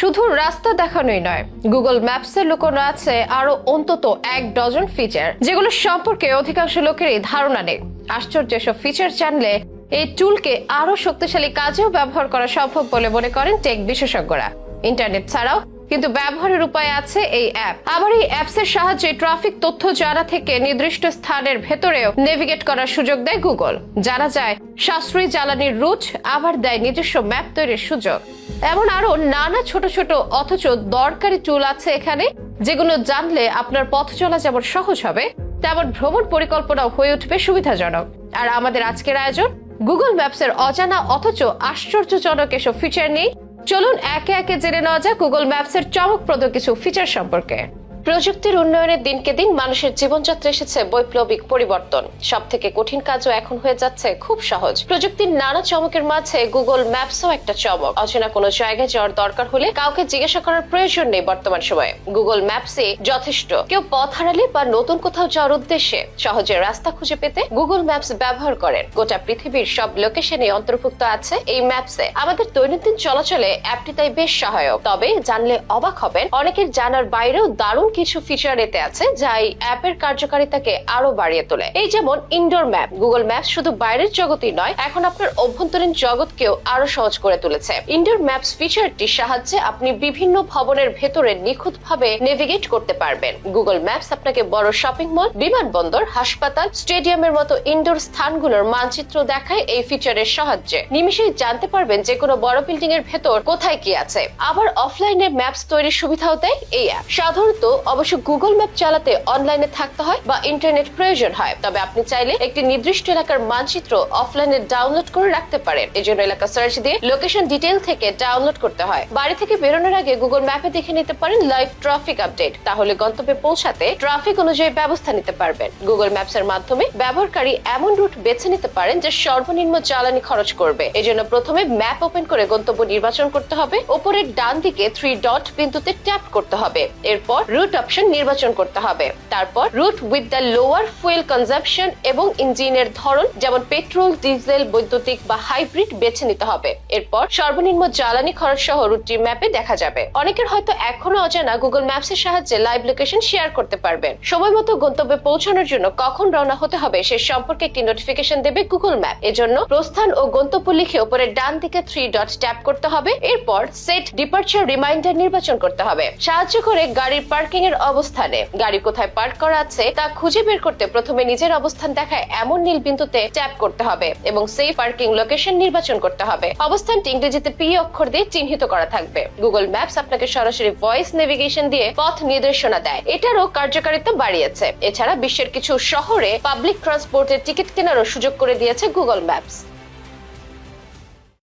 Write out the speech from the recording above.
শুধু রাস্তা দেখানোই নয় গুগল ম্যাপসে লুকোনো আছে আরও অন্তত এক ডজন ফিচার যেগুলো সম্পর্কে অধিকাংশ লোকেরই ধারণা নেই। আশ্চর্য সব ফিচার জানলে এই টুলকে আরও শক্তিশালী কাজেও ব্যবহার করা সম্ভব বলে মনে করেন টেক বিশেষজ্ঞরা। ইন্টারনেট ছাড়াও কিন্তু ব্যবহারের উপায় আছে এই অ্যাপ আবার এই অ্যাপস এর সাহায্যে ট্রাফিক তথ্য জানা থেকে নির্দিষ্ট স্থানের ভেতরেও নেভিগেট করার সুযোগ দেয় গুগল জানা যায়, সাশ্রয়ী জ্বালানির রুট আবার দেয় নিজস্ব ম্যাপ তৈরির সুযোগ। এমন আরও নানা ছোট ছোট, অথচ দরকারি টুল আছে এখানে, যেগুলো জানলে আপনার পথ চলা যেমন সহজ হবে, তেমন ভ্রমণ পরিকল্পনাও হয়ে উঠবে সুবিধাজনক। আর আমাদের আজকের আয়োজন গুগল ম্যাপসের অজানা অথচ আশ্চর্যজনক এসব ফিচার নেই চলুন একে একে জেনে নেওয়া যাক গুগল ম্যাপসের চমকপ্রদ কিছু ফিচার সম্পর্কে। প্রযুক্তির উন্নয়নের দিনকে দিন মানুষের জীবনযাত্রা এসেছে বৈপ্লবিক পরিবর্তন। সব থেকে কঠিন কাজও এখন হয়ে যাচ্ছে খুব সহজ। প্রযুক্তির নানা চমকের মাঝে গুগল ম্যাপসও একটা চমক। অচেনা কোনো জায়গায় যাওয়ার দরকার হলে কাউকে জিজ্ঞাসা করার প্রয়োজন নেই বর্তমান সময়ে। গুগল ম্যাপসে যথেষ্ট। কেউ পথ হারালে বা নতুন কোথাও যাওয়ার উদ্দেশ্যে সহজে রাস্তা খুঁজে পেতে গুগল ম্যাপস ব্যবহার করেন। গোটা পৃথিবীর সব লোকেশনে অন্তর্ভুক্ত আছে এই ম্যাপসে। আমাদের দৈনন্দিন চলাচলে অ্যাপটি তাই বেশ সহায়ক। তবে জানলে অবাক হবেন, অনেকের জানার বাইরেও দারুণ কিছু ফিচার এতে আছে যা এই অ্যাপের কার্যকারিতাকে আরও বাড়িয়ে তোলে। এই যেমন ইনডোর ম্যাপ গুগল ম্যাপ শুধু বাইরের জগতই নয়, এখন আপনার অভ্যন্তরীণ জগৎকেও আরও সহজ করে তুলেছে। ইনডোর ম্যাপস ফিচারটির সাহায্যে আপনি বিভিন্ন ভবনের ভেতরে নিখুঁতভাবে নেভিগেট করতে পারবেন। গুগল ম্যাপস আপনাকে বড় শপিং মল বিমানবন্দর, হাসপাতাল স্টেডিয়ামের মতো ইনডোর স্থানগুলোর মানচিত্র দেখায় এই ফিচারের সাহায্যে। নিমিশেই জানতে পারবেন যে কোনো বড় বিল্ডিং এর ভেতর কোথায় কি আছে। আবার অফলাইনে ম্যাপস তৈরির সুবিধাও দেয় এই অ্যাপ সাধারণত অবশ্য গুগল ম্যাপ চালাতে অনলাইনে থাকতে হয় বা ইন্টারনেট প্রয়োজন হয়। তবে আপনি চাইলে একটি নির্দিষ্ট এলাকার মানচিত্র অফলাইনে ডাউনলোড করে রাখতে পারেন। এজন্য এলাকা সার্চ দিয়ে লোকেশন ডিটেল থেকে ডাউনলোড করতে হয়। বাড়ি থেকে বেরোনোর আগে গুগল ম্যাপে দেখে নিতে পারেন লাইভ ট্রাফিক আপডেট তাহলে গন্তব্যে পৌঁছাতে ট্রাফিক অনুযায়ী ব্যবস্থা নিতে পারবেন। গুগল ম্যাপস এর মাধ্যমে ব্যবহারকারী এমন রুট বেছে নিতে পারেন যে সর্বনিম্ন জ্বালানি খরচ করবে। এজন্য প্রথমে ম্যাপ ওপেন করে গন্তব্য নির্বাচন করতে হবে। ওপরের ডান দিকে থ্রি ডট বিন্দুতে ট্যাপ করতে হবে। এরপর রুট অপশন নির্বাচন করতে হবে। তারপর route with the lower fuel consumption এবং ইঞ্জিনের ধরন, যেমন পেট্রোল ডিজেল বৈদ্যুতিক বা হাইব্রিড বেছে নিতে হবে। এরপর, সর্বনিম্ন জ্বালানি খরচ সহ রুটটি ম্যাপে দেখা যাবে। অনেকের হয়তো এখনও অজানা গুগল ম্যাপস এর সাহায্যে লাইভ লোকেশন শেয়ার করতে পারবেন। সময় মতো গন্তব্যে পৌঁছানোর জন্য কখন রওনা হতে হবে, সে সম্পর্কে একটি নোটিফিকেশন দেবে গুগল ম্যাপ এজন্য, প্রস্থান ও গন্তব্য লিখে উপরে ডান দিকে থ্রি ডট ট্যাপ করতে হবে। এরপর সেট ডিপার্চার রিমাইন্ডার নির্বাচন করতে হবে। সাহায্য করে গাড়ির পার্কিং এর অবস্থানে। গাড়ি কোথায় পার্ক করা আছে তা খুঁজে বের করতে প্রথমে নিজের অবস্থান দেখায় এমন নীল বিন্দুতে ট্যাপ করতে হবে এবং সেই পার্কিং লোকেশন নির্বাচন করতে হবে। অবস্থানটি ইংরেজিতে পি অক্ষর দিয়ে চিহ্নিত করা থাকবে। গুগল ম্যাপস আপনাকে সরাসরি ভয়েস নেভিগেশন দিয়ে পথ নির্দেশনা দেয়। এটারও কার্যকারিতা বাড়িয়েছে। এছাড়া বিশ্বের কিছু শহরে পাবলিক ট্রান্সপোর্টের টিকিট কেনারও সুযোগ করে দিয়েছে গুগল ম্যাপস।